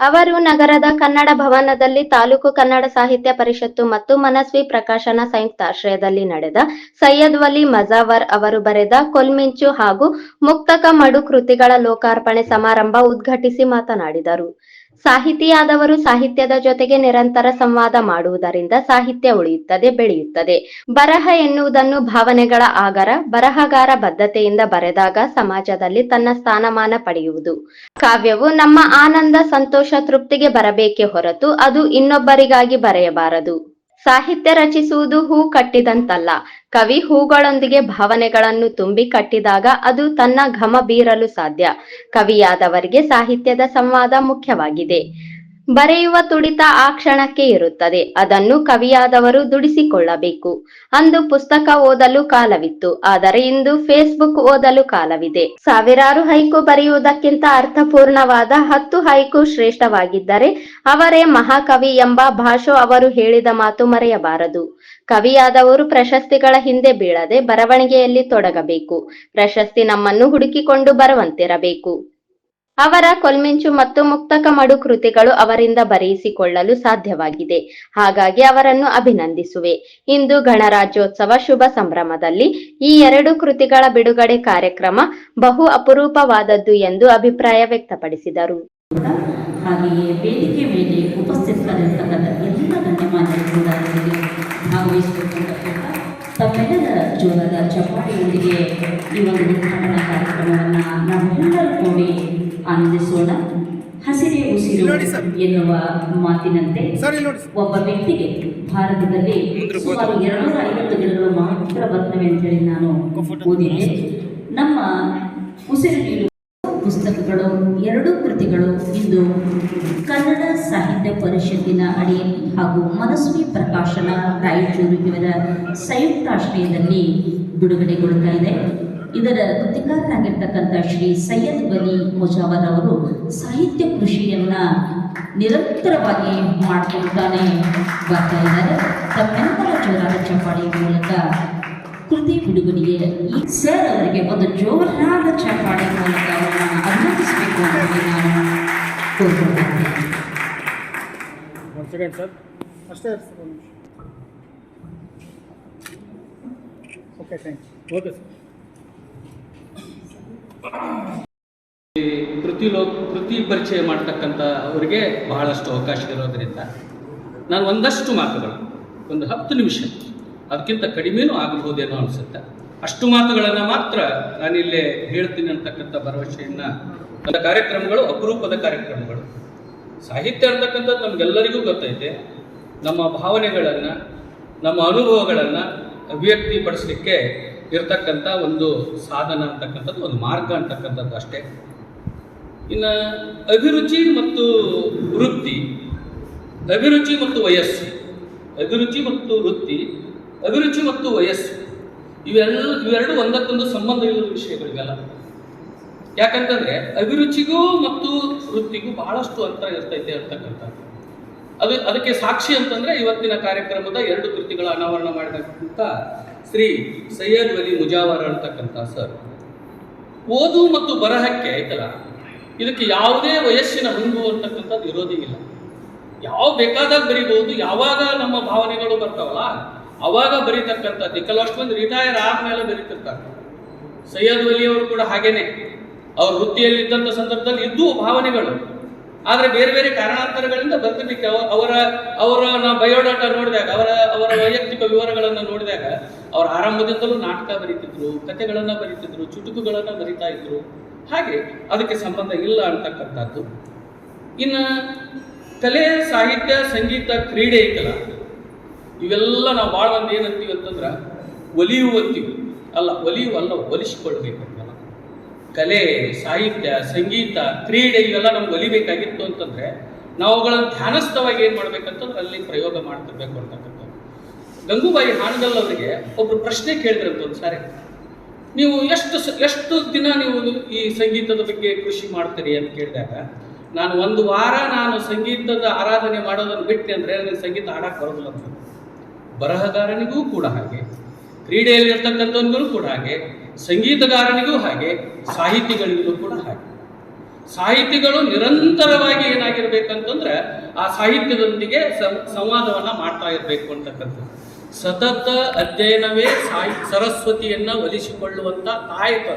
ಅವರು ನಗರದ ಕನ್ನಡ ಭವನದಲ್ಲಿ ತಾಲೂಕು ಕನ್ನಡ ಸಾಹಿತ್ಯ ಪರಿಷತ್ತು ಮತ್ತು ಮನಸ್ವಿ ಪ್ರಕಾಶನ ಸಂಯುಕ್ತ ಆಶ್ರಯದಲ್ಲಿ ನಡೆದ ಸೈಯದ್ ವಲಿ ಮಜಾವರ್ ಅವರು ಬರೆದ ಕೊಲ್ಮಿಂಚು ಹಾಗೂ ಮುಕ್ತಕ ಮಡು ಕೃತಿಗಳ ಲೋಕಾರ್ಪಣೆ ಸಮಾರಂಭ ಉದ್ಘಾಟಿಸಿ ಮಾತನಾಡಿದರು. ಸಾಹಿತಿಯಾದವರು ಸಾಹಿತ್ಯದ ಜೊತೆಗೆ ನಿರಂತರ ಸಂವಾದ ಮಾಡುವುದರಿಂದ ಸಾಹಿತ್ಯ ಉಳಿಯುತ್ತದೆ, ಬೆಳೆಯುತ್ತದೆ. ಬರಹ ಎನ್ನುವುದನ್ನು ಭಾವನೆಗಳ ಆಗರ, ಬರಹಗಾರ ಬದ್ಧತೆಯಿಂದ ಬರೆದಾಗ ಸಮಾಜದಲ್ಲಿ ತನ್ನ ಸ್ಥಾನಮಾನ ಪಡೆಯುವುದು. ಕಾವ್ಯವು ನಮ್ಮ ಆನಂದ, ಸಂತೋಷ, ತೃಪ್ತಿಗೆ ಬರಬೇಕೇ ಹೊರತು ಅದು ಇನ್ನೊಬ್ಬರಿಗಾಗಿ ಬರೆಯಬಾರದು. ಸಾಹಿತ್ಯ ರಚಿಸುವುದು ಹೂ ಕಟ್ಟಿದಂತಲ್ಲ. ಕವಿ ಹೂಗಳೊಂದಿಗೆ ಭಾವನೆಗಳನ್ನು ತುಂಬಿ ಕಟ್ಟಿದಾಗ ಅದು ತನ್ನ ಘಮ ಬೀರಲು ಸಾಧ್ಯ. ಕವಿಯಾದವರಿಗೆ ಸಾಹಿತ್ಯದ ಸಂವಾದ ಮುಖ್ಯವಾಗಿದೆ. ಬರೆಯುವ ತುಡಿತ ಆ ಕ್ಷಣಕ್ಕೆ ಇರುತ್ತದೆ. ಅದನ್ನು ಕವಿಯಾದವರು ದುಡಿಸಿಕೊಳ್ಳಬೇಕು. ಅಂದು ಪುಸ್ತಕ ಓದಲು ಕಾಲವಿತ್ತು. ಆದರೆ ಇಂದು ಫೇಸ್ಬುಕ್ ಓದಲು ಕಾಲವಿದೆ. ಸಾವಿರಾರು ಹೈಕು ಬರೆಯುವುದಕ್ಕಿಂತ ಅರ್ಥಪೂರ್ಣವಾದ ಹತ್ತು ಹೈಕು ಶ್ರೇಷ್ಠವಾಗಿದ್ದರೆ ಅವರೇ ಮಹಾಕವಿ ಎಂಬ ಭಾಷೋ ಅವರು ಹೇಳಿದ ಮಾತು ಮರೆಯಬಾರದು. ಕವಿಯಾದವರು ಪ್ರಶಸ್ತಿಗಳ ಹಿಂದೆ ಬೀಳದೆ ಬರವಣಿಗೆಯಲ್ಲಿ ತೊಡಗಬೇಕು. ಪ್ರಶಸ್ತಿ ನಮ್ಮನ್ನು ಹುಡುಕಿಕೊಂಡು ಬರುವಂತಿರಬೇಕು. ಅವರ ಕೊಲ್ಮಿಂಚು ಮತ್ತು ಮುಕ್ತಕ ಮಡು ಕೃತಿಗಳು ಅವರಿಂದ ಬರೆಯಿಸಿಕೊಳ್ಳಲು ಸಾಧ್ಯವಾಗಿದೆ. ಹಾಗಾಗಿ ಅವರನ್ನು ಅಭಿನಂದಿಸುವೆ. ಇಂದು ಗಣರಾಜ್ಯೋತ್ಸವ ಶುಭ ಸಂಭ್ರಮದಲ್ಲಿ ಈ ಎರಡು ಕೃತಿಗಳ ಬಿಡುಗಡೆ ಕಾರ್ಯಕ್ರಮ ಬಹು ಅಪರೂಪವಾದದ್ದು ಎಂದು ಅಭಿಪ್ರಾಯ ವ್ಯಕ್ತಪಡಿಸಿದರು. ಹಾಗೆಯೇ ವೇದಿಕೆ ಮೇಲೆ ಎಲ್ಲ ತಮ್ಮೆಲ್ಲರ ಜೋರದ ಚಪ್ಪಾಳೆಯೊಂದಿಗೆ ಈ ಒಂದು ಉದ್ಘಾಟನಾ ಕಾರ್ಯಕ್ರಮವನ್ನು ನಾವೆಲ್ಲರೂ ನೋಡಿ ಆನಂದಿಸೋಣ ಹಸಿರೇ ಉಸಿರು ಎನ್ನುವ ಮಾತಿನಂತೆ ಒಬ್ಬ ವ್ಯಕ್ತಿಗೆ ಭಾರತದಲ್ಲಿ ಸುಮಾರು ಎರಡುನೂರ ಐವತ್ತು ಗಿಡಗಳು ಮಾತ್ರ ಬರ್ತವೆ ಅಂತೇಳಿ ನಾನು ಓದಿದ್ದೆ ನಮ್ಮ ಉಸಿರು ಪುಸ್ತಕಗಳು, ಎರಡು ಕೃತಿಗಳು ಇಂದು ಕನ್ನಡ ಸಾಹಿತ್ಯ ಪರಿಷತ್ತಿನ ಅಡಿಯಲ್ಲಿ ಹಾಗೂ ಮನಸ್ವಿ ಪ್ರಕಾಶನ ರಾಯಚೂರು ಇವರ ಸಂಯುಕ್ತಾಶ್ರಯದಲ್ಲಿ ಬಿಡುಗಡೆಗೊಳ್ತಾ ಇದೆ. ಇದರ ಕೃತಿಕಾರರಾಗಿರ್ತಕ್ಕಂಥ ಶ್ರೀ ಸೈಯದ್ ಬಲಿ ಮುಜಾವರ್ ಅವರು ಸಾಹಿತ್ಯ ಕೃಷಿಯನ್ನು ನಿರಂತರವಾಗಿ ಮಾಡಿಕೊಳ್ತಾನೆ ಬರ್ತಾ ಇದ್ದಾರೆ. ತಮ್ಮೆಲ್ಲರ ಜೋರಾದ ಚಪ್ಪಾಳೆಯ ಮೂಲಕ ಕೃತಿ ಬಿಡುಗಡೆಗೆ ಈ ಸರ್ ಅವರಿಗೆ ಒಂದು ಜೋರಾದ ಚಪ್ಪಾಳೆ ಮೂಲಕ ಸರ್ ಅಷ್ಟೇ ಒಂದು ನಿಮಿಷ ಓಕೆ ಥ್ಯಾಂಕ್ಸ್ ಓಕೆ ಸರ್ ಕೃತಿ ಲೋ ಕೃತಿ ಪರಿಚಯ ಮಾಡ್ತಕ್ಕಂಥ ಅವರಿಗೆ ಬಹಳಷ್ಟು ಅವಕಾಶ ಇರೋದರಿಂದ ನಾನು ಒಂದಷ್ಟು ಮಾತುಗಳು, ಒಂದು ಹತ್ತು ನಿಮಿಷ ಅದಕ್ಕಿಂತ ಕಡಿಮೆನೂ ಆಗಬಹುದೇನೋ ಅನಿಸುತ್ತೆ. ಅಷ್ಟು ಮಾತುಗಳನ್ನು ಮಾತ್ರ ನಾನಿಲ್ಲೇ ಹೇಳ್ತೀನಿ ಅಂತಕ್ಕಂಥ ಭರವಸೆಯನ್ನು ನನ್ನ ಕಾರ್ಯಕ್ರಮಗಳು, ಅಪರೂಪದ ಕಾರ್ಯಕ್ರಮಗಳು. ಸಾಹಿತ್ಯ ಅಂತಕ್ಕಂಥದ್ದು ನಮಗೆಲ್ಲರಿಗೂ ಗೊತ್ತೈತೆ. ನಮ್ಮ ಭಾವನೆಗಳನ್ನು, ನಮ್ಮ ಅನುಭವಗಳನ್ನು ಅಭಿವ್ಯಕ್ತಿಪಡಿಸಲಿಕ್ಕೆ ಇರತಕ್ಕಂಥ ಒಂದು ಸಾಧನ ಅಂತಕ್ಕಂಥದ್ದು, ಒಂದು ಮಾರ್ಗ ಅಂತಕ್ಕಂಥದ್ದು ಅಷ್ಟೇ. ಇನ್ನು ಅಭಿರುಚಿ ಮತ್ತು ವೃತ್ತಿ. ಅಭಿರುಚಿ ಮತ್ತು ವಯಸ್ಸು. ಅಭಿರುಚಿ ಮತ್ತು ವೃತ್ತಿ, ಅಭಿರುಚಿ ಮತ್ತು ವಯಸ್ಸು. ಇವೆಲ್ಲ, ಇವೆರಡು ಒಂದಕ್ಕೊಂದು ಸಂಬಂಧ ಇರುವ ವಿಷಯಗಳು ಇವೆಲ್ಲ ಯಾಕಂತಂದ್ರೆ ಅಭಿರುಚಿಗೂ ಮತ್ತು ವೃತ್ತಿಗೂ ಬಹಳಷ್ಟು ಅಂತರ ಇರ್ತೈತೆ ಅಂತಕ್ಕಂಥದ್ದು ಅದು ಅದಕ್ಕೆ ಸಾಕ್ಷಿ ಅಂತಂದ್ರೆ ಇವತ್ತಿನ ಕಾರ್ಯಕ್ರಮದ ಎರಡು ಕೃತಿಗಳ ಅನಾವರಣ ಮಾಡಿದಂಥ ಶ್ರೀ ಸೈಯದ್ ಅಲಿ ಮುಜಾವರ್ ಅಂತಕ್ಕಂಥ ಸರ್. ಓದು ಮತ್ತು ಬರಹಕ್ಕೆ ಆಯ್ತಲ್ಲ, ಇದಕ್ಕೆ ಯಾವುದೇ ವಯಸ್ಸಿನ ಹಂಗು ಅಂತಕ್ಕಂಥದ್ದು ಇರೋದೇ ಇಲ್ಲ. ಯಾವ ಬೇಕಾದಾಗ ಬರಿಬಹುದು, ಯಾವಾಗ ನಮ್ಮ ಭಾವನೆಗಳು ಬರ್ತಾವಲ್ಲ, ಅವಾಗ ಬರೀತಕ್ಕಂಥದ್ದು. ಮಂದಿ ರಿಟೈರ್ ಆದ್ಮೇಲೆ ಬರೀತಿರ್ತಾರೆ. ಸೈಯದ್ ವಲಿ ಅವರು ಕೂಡ ಹಾಗೇನೆ. ಅವ್ರ ವೃತ್ತಿಯಲ್ಲಿ ಇದ್ದಂಥ ಸಂದರ್ಭದಲ್ಲಿ ಇದ್ದು ಭಾವನೆಗಳು. ಆದರೆ ಬೇರೆ ಬೇರೆ ಕಾರಣಾಂತರಗಳಿಂದ ಬರ್ತಿರ್ಲಿಕ್ಕೆ ಅವ- ಅವರ ಅವರ ನಾವು ಬಯೋಡಾಟಾ ನೋಡಿದಾಗ, ಅವರ ಅವರ ವೈಯಕ್ತಿಕ ವಿವರಗಳನ್ನು ನೋಡಿದಾಗ, ಅವ್ರ ಆರಂಭದಿಂದಲೂ ನಾಟಕ ಬರೀತಿದ್ರು, ಕಥೆಗಳನ್ನು ಬರೀತಿದ್ರು, ಚುಟುಕುಗಳನ್ನು ಬರಿತಾ ಇದ್ರು. ಹಾಗೆ ಅದಕ್ಕೆ ಸಂಬಂಧ ಇಲ್ಲ ಅಂತಕ್ಕಂಥದ್ದು. ಇನ್ನು ಕಲೆ, ಸಾಹಿತ್ಯ, ಸಂಗೀತ, ಕ್ರೀಡೆ ಐತಲ್ಲ, ಇವೆಲ್ಲ ನಾವು ಭಾಳ ಒಂದು ಏನಂತೀವಿ ಅಂತಂದ್ರೆ ಒಲಿಯುವಂತೀವಿ. ಅಲ್ಲ, ಒಲಿಯುವಲ್ಲ ಅಲ್ಲ ಒಲಿಸಿಕೊಳ್ಬೇಕಂತಲ್ಲ ಕಲೆ, ಸಾಹಿತ್ಯ, ಸಂಗೀತ, ಕ್ರೀಡೆ ಇವೆಲ್ಲ ನಮ್ಗೆ ಒಲಿಬೇಕಾಗಿತ್ತು ಅಂತಂದ್ರೆ ನಾವು ಅವುಗಳನ್ನು ಧ್ಯಾನಸ್ಥವಾಗಿ ಏನು ಮಾಡ್ಬೇಕಂತಂದ್ರೆ ಅಲ್ಲಿ ಪ್ರಯೋಗ ಮಾಡ್ತಿರ್ಬೇಕು ಅಂತಕ್ಕಂಥದ್ದು. ಗಂಗೂಬಾಯಿ ಹಾನಗಲ್ ಅವರಿಗೆ ಒಬ್ರು ಪ್ರಶ್ನೆ ಕೇಳಿದ್ರಂತ ಒಂದು ಸಾರಿ ನೀವು ಎಷ್ಟು ಎಷ್ಟು ದಿನ ನೀವು ಈ ಸಂಗೀತದ ಬಗ್ಗೆ ಕೃಷಿ ಮಾಡ್ತೀರಿ ಅಂತ ಕೇಳಿದಾಗ, ನಾನು ಒಂದು ವಾರ ನಾನು ಸಂಗೀತದ ಆರಾಧನೆ ಮಾಡೋದನ್ನು ಬಿಟ್ಟೆ ಅಂದರೆ ನನಗೆ ಸಂಗೀತ ಹಾಡಕ್ಕೆ ಬರೋದಿಲ್ಲ ಅಂತ. ಬರಹಗಾರನಿಗೂ ಕೂಡ ಹಾಗೆ. ಕ್ರೀಡೆಯಲ್ಲಿ ಇರ್ತಕ್ಕಂಥವನಿಗೂ ಕೂಡ ಹಾಗೆ. ಸಂಗೀತಗಾರನಿಗೂ ಹಾಗೆ, ಸಾಹಿತಿಗಳಿಗೂ ಕೂಡ ಹಾಗೆ. ಸಾಹಿತಿಗಳು ನಿರಂತರವಾಗಿ ಏನಾಗಿರ್ಬೇಕಂತಂದ್ರೆ ಆ ಸಾಹಿತ್ಯದೊಂದಿಗೆ ಸಂವಾದವನ್ನ ಮಾಡ್ತಾ ಇರಬೇಕು ಅಂತಕ್ಕಂಥದ್ದು. ಸತತ ಅಧ್ಯಯನವೇ ಸಾಹಿ, ಸರಸ್ವತಿಯನ್ನ ಒಲಿಸಿಕೊಳ್ಳುವಂತ ತಾಯಕ.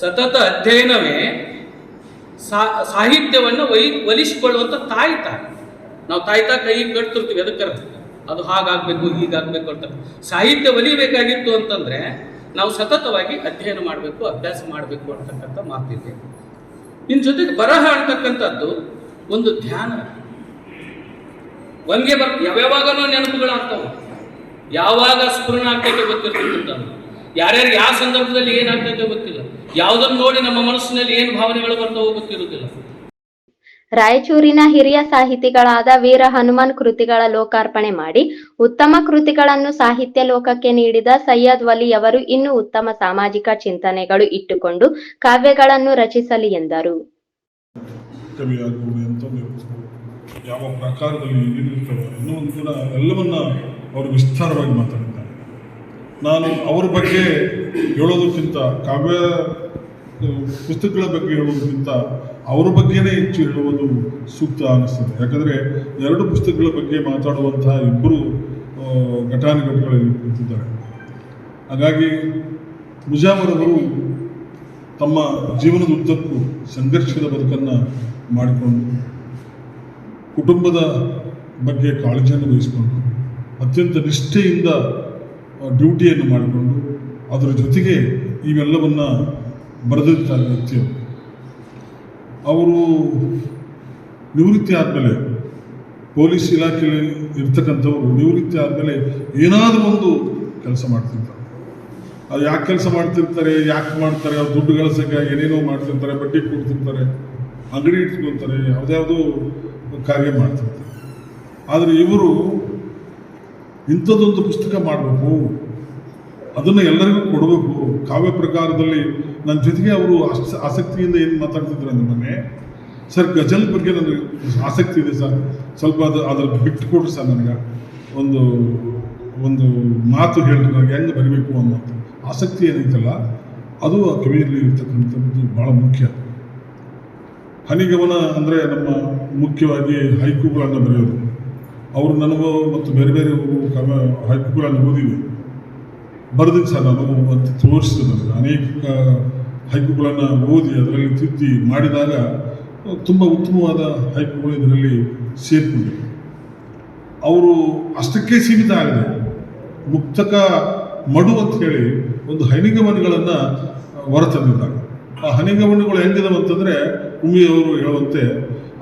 ಸತತ ಅಧ್ಯಯನವೇ ಸಾಹಿತ್ಯವನ್ನ ಒಲಿ ಒಲಿಸಿಕೊಳ್ಳುವಂಥ ತಾಯ್ತ. ನಾವು ತಾಯ್ತ ಕೈ ಕಟ್ತಿರ್ತೀವಿ ಅದಕ್ಕರ ಅದು ಹಾಗಾಗಬೇಕು, ಹೀಗಾಗ್ಬೇಕು ಅಂತ ಸಾಹಿತ್ಯ ಒಲಿಬೇಕಾಗಿತ್ತು ಅಂತಂದ್ರೆ ನಾವು ಸತತವಾಗಿ ಅಧ್ಯಯನ ಮಾಡಬೇಕು, ಅಭ್ಯಾಸ ಮಾಡಬೇಕು ಅಂತಕ್ಕಂಥ ಮಾತಿದೆ. ಇನ್ನು ಜೊತೆಗೆ ಬರಹ ಅಂತಕ್ಕಂಥದ್ದು ಒಂದು ಧ್ಯಾನ. ಒಂದೇ ಬರ್, ಯಾವ್ಯಾವಾಗನೋ ನೆನಪುಗಳಾಗ್ತಾವ ಯಾವಾಗ ಸ್ಫುರಣ ಆಗ್ತೈತೆ ಗೊತ್ತಿರ್ತಕ್ಕಂಥ ಯಾರ್ಯಾರು ಯಾವ ಸಂದರ್ಭದಲ್ಲಿ ಏನಾಗ್ತೈತೆ ಗೊತ್ತಿಲ್ಲ. ಯಾವುದನ್ನು ನೋಡಿ ನಮ್ಮ ಮನಸ್ಸಿನಲ್ಲಿ ಏನು ಭಾವನೆಗಳು ಬರ್ತಾವೋ ಗೊತ್ತಿರುವುದಿಲ್ಲ. ರಾಯಚೂರಿನ ಹಿರಿಯ ಸಾಹಿತಿಗಳಾದ ವೀರ ಹನುಮಾನ್ ಕೃತಿಗಳ ಲೋಕಾರ್ಪಣೆ ಮಾಡಿ, ಉತ್ತಮ ಕೃತಿಗಳನ್ನು ಸಾಹಿತ್ಯ ಲೋಕಕ್ಕೆ ನೀಡಿದ ಸೈಯದ್ ವಲಿ ಅವರು ಇನ್ನೂ ಉತ್ತಮ ಸಾಮಾಜಿಕ ಚಿಂತನೆಗಳು ಇಟ್ಟುಕೊಂಡು ಕಾವ್ಯಗಳನ್ನು ರಚಿಸಲಿ ಎಂದರು. ಯಾವ ಪ್ರಕಾರದಲ್ಲಿ ಕೂಡ ಎಲ್ಲವನ್ನ ಅವರು ವಿಸ್ತಾರವಾಗಿ ಮಾತಾಡಿದ್ದಾರೆ. ನಾನು ಅವರ ಬಗ್ಗೆ ಹೇಳೋದಕ್ಕಿಂತ ಕಾವ್ಯ, ಪುಸ್ತಕಗಳ ಬಗ್ಗೆ ಹೇಳೋದಕ್ಕಿಂತ ಅವರ ಬಗ್ಗೆನೇ ಹೆಚ್ಚು ಹೇಳುವುದು ಸೂಕ್ತ ಅನಿಸ್ತದೆ. ಯಾಕಂದರೆ ಎರಡು ಪುಸ್ತಕಗಳ ಬಗ್ಗೆ ಮಾತಾಡುವಂತಹ ಇಬ್ಬರು ಘಟಾನುಘಟಿಗಳಲ್ಲಿ ಕೂತಿದ್ದಾರೆ ಹಾಗಾಗಿ ಮುಜಾಮರವರು ತಮ್ಮ ಜೀವನದ ಉದ್ದಕ್ಕೂ ಸಂಘರ್ಷದ ಬದುಕನ್ನು ಮಾಡಿಕೊಂಡು, ಕುಟುಂಬದ ಬಗ್ಗೆ ಕಾಳಜಿಯನ್ನು ವಹಿಸಿಕೊಂಡು, ಅತ್ಯಂತ ನಿಷ್ಠೆಯಿಂದ ಡ್ಯೂಟಿಯನ್ನು ಮಾಡಿಕೊಂಡು, ಅದರ ಜೊತೆಗೆ ಇವೆಲ್ಲವನ್ನು ಬರೆದಿರ್ತಾರೆ ವ್ಯಕ್ತಿಯವರು. ಅವರು ನಿವೃತ್ತಿ ಆದಮೇಲೆ ಪೊಲೀಸ್ ಇಲಾಖೆಯಲ್ಲಿ ಇರ್ತಕ್ಕಂಥವ್ರು ನಿವೃತ್ತಿ ಆದಮೇಲೆ ಏನಾದರೂ ಒಂದು ಕೆಲಸ ಮಾಡ್ತಿರ್ತಾರೆ. ಅದು ಯಾಕೆ ಕೆಲಸ ಮಾಡ್ತಿರ್ತಾರೆ, ಯಾಕೆ ಮಾಡ್ತಾರೆ, ಅವ್ರು ದುಡ್ಡು ಗಳಿಸಕ್ಕೆ ಏನೇನೋ ಮಾಡ್ತಿರ್ತಾರೆ, ಬಡ್ಡಿ ಕೊಡ್ತಿರ್ತಾರೆ, ಅಂಗಡಿ ಇಟ್ಕೊಳ್ತಾರೆ ಯಾವುದ್ಯಾವುದೋ ಕಾರ್ಯ ಮಾಡ್ತಿರ್ತಾರೆ. ಆದರೆ ಇವರು ಇಂಥದ್ದೊಂದು ಪುಸ್ತಕ ಮಾಡಬೇಕು ಅದನ್ನು ಎಲ್ಲರಿಗೂ ಕೊಡಬೇಕು. ಕಾವ್ಯ ಪ್ರಕಾರದಲ್ಲಿ ನನ್ನ ಜೊತೆಗೆ ಅವರು ಆಸಕ್ತಿಯಿಂದ ಏನು ಮಾತಾಡ್ತಿದ್ರು ಅಂದ್ರೆ ಮೊನ್ನೆ, ಸರ್, ಗಜಲ್ ಬಗ್ಗೆ ನನಗೆ ಆಸಕ್ತಿ ಇದೆ ಸರ್. ಸ್ವಲ್ಪ ಅದು ಅದ್ರ ಬಿಟ್ಟು ಕೊಡ್ರಿ ಸರ್ ನನಗೆ. ಒಂದು ಒಂದು ಮಾತು ಹೇಳ್ರಿ, ನನಗೆ ಹೆಂಗೆ ಬರಿಬೇಕು ಅನ್ನೋದು ಆಸಕ್ತಿ ಏನೈತಲ್ಲ, ಅದು ಆ ಕವಿಯಲ್ಲಿ ಇರ್ತಕ್ಕಂಥದ್ದು ಭಾಳ ಮುಖ್ಯ. ಹನಿಗಮನ ಅಂದರೆ ನಮ್ಮ ಮುಖ್ಯವಾಗಿ ಹೈಕುಗಳನ್ನು ಬರೆಯೋದು. ಅವರು ನನಗೂ ಮತ್ತು ಬೇರೆ ಬೇರೆ ಕವ ಹೈಕುಗಳನ್ನು ಓದಿದೆ. ಬರೆದಿದ್ದು ಸರ್ ನಾನು ಮತ್ತು ತೋರಿಸಿದೆ ನನಗೆ ಅನೇಕ ಹೈಕುಗಳನ್ನು ಓದಿ ಅದರಲ್ಲಿ ತಿದ್ದಿ ಮಾಡಿದಾಗ ತುಂಬ ಉತ್ತಮವಾದ ಹೈಕುಗಳು ಇದರಲ್ಲಿ ಸೇರಿಕೊಂಡಿವೆ. ಅವರು ಅಷ್ಟಕ್ಕೆ ಸೀಮಿತ ಆಗಿದೆ, ಮುಕ್ತಕ ಮಡು ಅಂತ ಹೇಳಿ ಒಂದು ಹನಿಗಮನಗಳನ್ನು ಹೊರತಂದಿದ್ದಾರೆ. ಆ ಹನಿಗಮನಗಳು ಹೆಂಗಿದವು ಅಂತಂದರೆ ಉಮಿಯವರು ಹೇಳುವಂತೆ,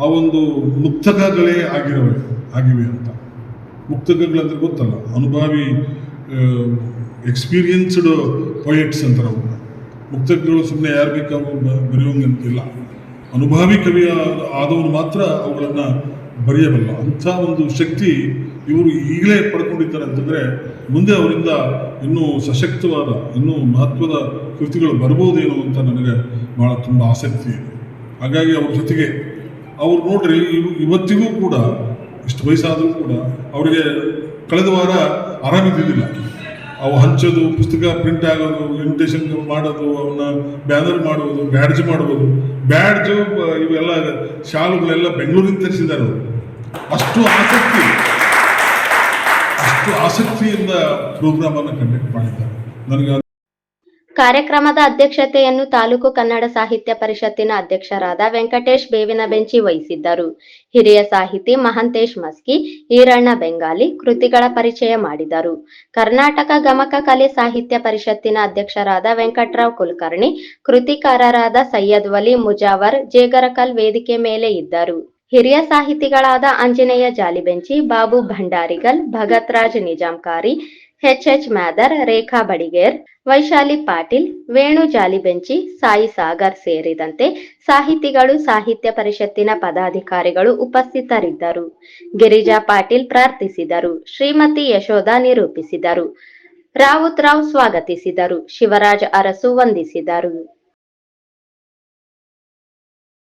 ಆ ಒಂದು ಮುಕ್ತಕಗಳೇ ಆಗಿರಬೇಕು, ಆಗಿವೆ ಅಂತ. ಮುಕ್ತಕಗಳಂದ್ರೆ ಗೊತ್ತಲ್ಲ, ಅನುಭವಿ ಎಕ್ಸ್ಪೀರಿಯನ್ಸ್ಡ್ ಪೊಯೆಟ್ಸ್ ಅಂತಾರೆ ಅವ್ರನ್ನ ಮುಕ್ತಕಗಳು ಸುಮ್ಮನೆ ಯಾರು ಬೇಕಾದ್ರು ಬರೆಯೋಂಗಂತಿಲ್ಲ ಅನುಭವಿ ಕವಿ ಆದವನು ಮಾತ್ರ ಅವುಗಳನ್ನು ಬರೆಯಬಲ್ಲ. ಅಂಥ ಒಂದು ಶಕ್ತಿ ಇವರು ಈಗಲೇ ಪಡ್ಕೊಂಡಿದ್ದಾರೆ ಅಂತಂದರೆ ಮುಂದೆ ಅವರಿಂದ ಇನ್ನೂ ಸಶಕ್ತವಾದ, ಇನ್ನೂ ಮಹತ್ವದ ಕೃತಿಗಳು ಬರ್ಬೋದೇನೋ ಅಂತ ನನಗೆ ಭಾಳ ತುಂಬ ಆಸಕ್ತಿ ಇದೆ. ಹಾಗಾಗಿ ಅವ್ರ ಜೊತೆಗೆ ಅವ್ರು ನೋಡ್ರಿ ಇವ್- ಇವತ್ತಿಗೂ ಕೂಡ, ಇಷ್ಟು ವಯಸ್ಸಾದರೂ ಕೂಡ ಅವರಿಗೆ ಕಳೆದ ವಾರ ಆರಾಮಿದ್ದಿದ್ದಿಲ್ಲ ಅವು ಹಂಚೋದು, ಪುಸ್ತಕ ಪ್ರಿಂಟ್ ಆಗೋದು ಇನ್ವಿಟೇಷನ್ ಮಾಡೋದು ಅವನ್ನ ಬ್ಯಾನರ್ ಮಾಡೋದು ಬ್ಯಾಡ್ಜ್ ಮಾಡೋದು. ಬ್ಯಾಡ್ಜು ಇವೆಲ್ಲ ಶಾಲುಗಳೆಲ್ಲ ಬೆಂಗಳೂರಿಂದ ತರಿಸಿದ್ದಾರೆ ಅಷ್ಟು ಆಸಕ್ತಿ. ಅಷ್ಟು ಆಸಕ್ತಿಯಿಂದ ಪ್ರೋಗ್ರಾಮನ್ನು ಕಂಡಕ್ಟ್ ಮಾಡಿದ್ದಾರೆ. ನನಗೆ ಕಾರ್ಯಕ್ರಮದ ಅಧ್ಯಕ್ಷತೆಯನ್ನು ತಾಲೂಕು ಕನ್ನಡ ಸಾಹಿತ್ಯ ಪರಿಷತ್ತಿನ ಅಧ್ಯಕ್ಷರಾದ ವೆಂಕಟೇಶ್ ಬೇವಿನ ಬೆಂಚಿ ವಹಿಸಿದ್ದರು. ಹಿರಿಯ ಸಾಹಿತಿ ಮಹಂತೇಶ್ ಮಸ್ಕಿ, ಈರಣ್ಣ ಬೆಂಗಾಲಿ ಕೃತಿಗಳ ಪರಿಚಯ ಮಾಡಿದರು. ಕರ್ನಾಟಕ ಗಮಕ ಕಲೆ ಸಾಹಿತ್ಯ ಪರಿಷತ್ತಿನ ಅಧ್ಯಕ್ಷರಾದ ವೆಂಕಟರಾವ್ ಕುಲಕರ್ಣಿ, ಕೃತಿಕಾರರಾದ ಸೈಯದ್ ವಲಿ ಮುಜಾವರ್, ಜೇಗರಕಲ್ ವೇದಿಕೆ ಮೇಲೆ ಇದ್ದರು. ಹಿರಿಯ ಸಾಹಿತಿಗಳಾದ ಆಂಜನೇಯ ಜಾಲಿಬೆಂಚಿ, ಬಾಬು ಭಂಡಾರಿಗಲ್ ಭಗತ್ ರಾಜ್ ನಿಜಾಂಕಾರಿ ಎಚ್ ಎಚ್ ಮ್ಯಾದರ್ ರೇಖಾ ಬಡಿಗೇರ್ ವೈಶಾಲಿ ಪಾಟೀಲ್ ವೇಣು ಜಾಲಿಬೆಂಚಿ ಸಾಯಿ ಸಾಗರ್ ಸೇರಿದಂತೆ ಸಾಹಿತಿಗಳು, ಸಾಹಿತ್ಯ ಪರಿಷತ್ತಿನ ಪದಾಧಿಕಾರಿಗಳು ಉಪಸ್ಥಿತರಿದ್ದರು. ಗಿರಿಜಾ ಪಾಟೀಲ್ ಪ್ರಾರ್ಥಿಸಿದರು. ಶ್ರೀಮತಿ ಯಶೋಧ ನಿರೂಪಿಸಿದರು. ರಾವುತ್ ರಾವ್ ಸ್ವಾಗತಿಸಿದರು. ಶಿವರಾಜ್ ಅರಸು ವಂದಿಸಿದರು.